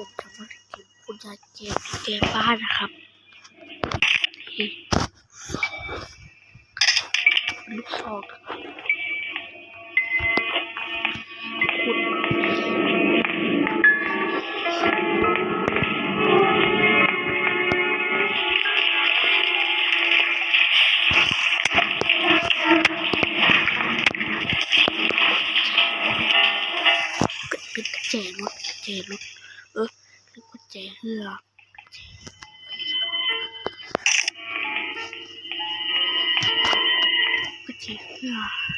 ผมจะมาเก็บคุณยายเก็บแกบ้านนะครับลูกซองนะครับคุณเป็นกุญแจรถกุญแจรถเออคือกุญแจเหือกกุญแจเหือก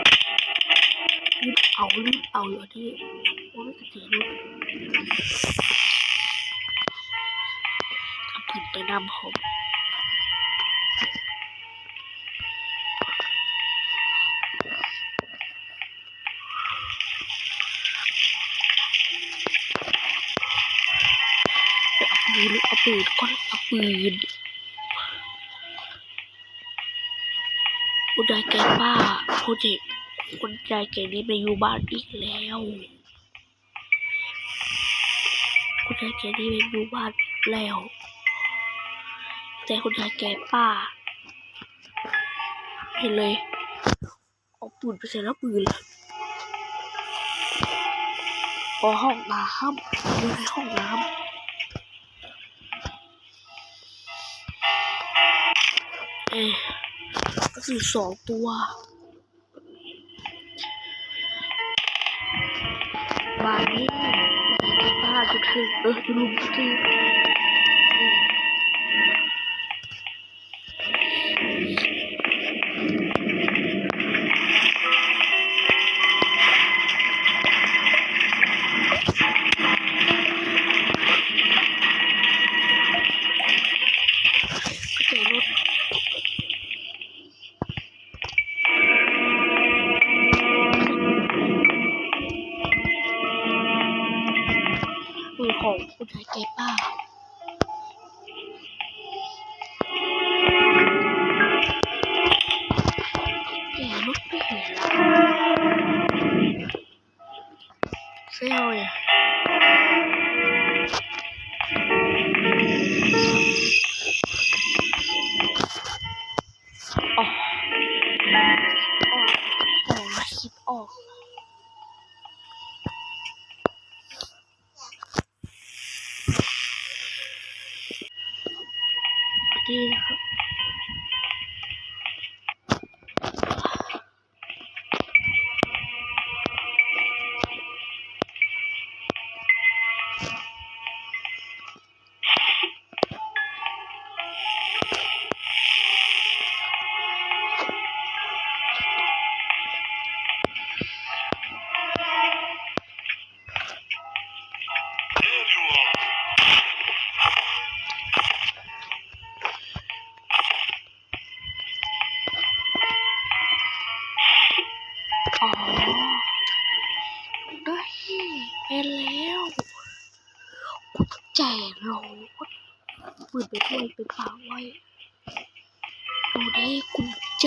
เอาลืมเอาอยู่ที่โอ้ยกระเจียรู้เอาผืนไปนำผมเอาปืนเอาปืนก่อนเอาปืนคุณยายแกป้าคุณเด็ก คุณยายแกนี่ไปอยู่บ้านอีกแล้วคุณยายแกนี่ไปอยู่บ้านอีกแล้ว แต่คุณยายแกป้า เห็นเลยเอาปืนไปใส่แล้วปืนเลยพอห้องน้ำอยู่ในห้องน้ำเอ๊ก็คือสองตัว บานนี้มีบ้านทุกทีเออดูลุมทุกที คุณหายแกป้า ดีนะครับ นแล้วกูจะแจกโหลดเปิดไปด้วยไปฝากไว้ดูได้กุญแจ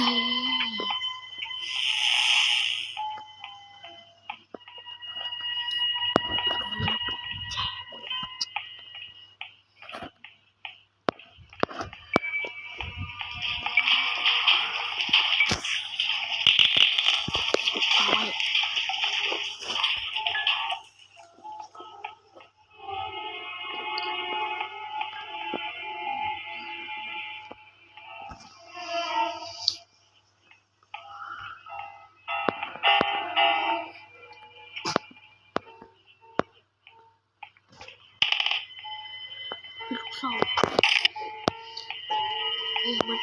โ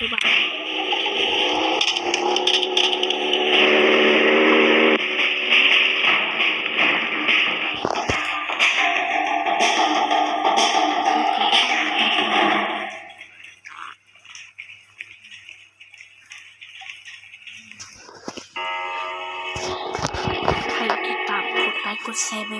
อ้มั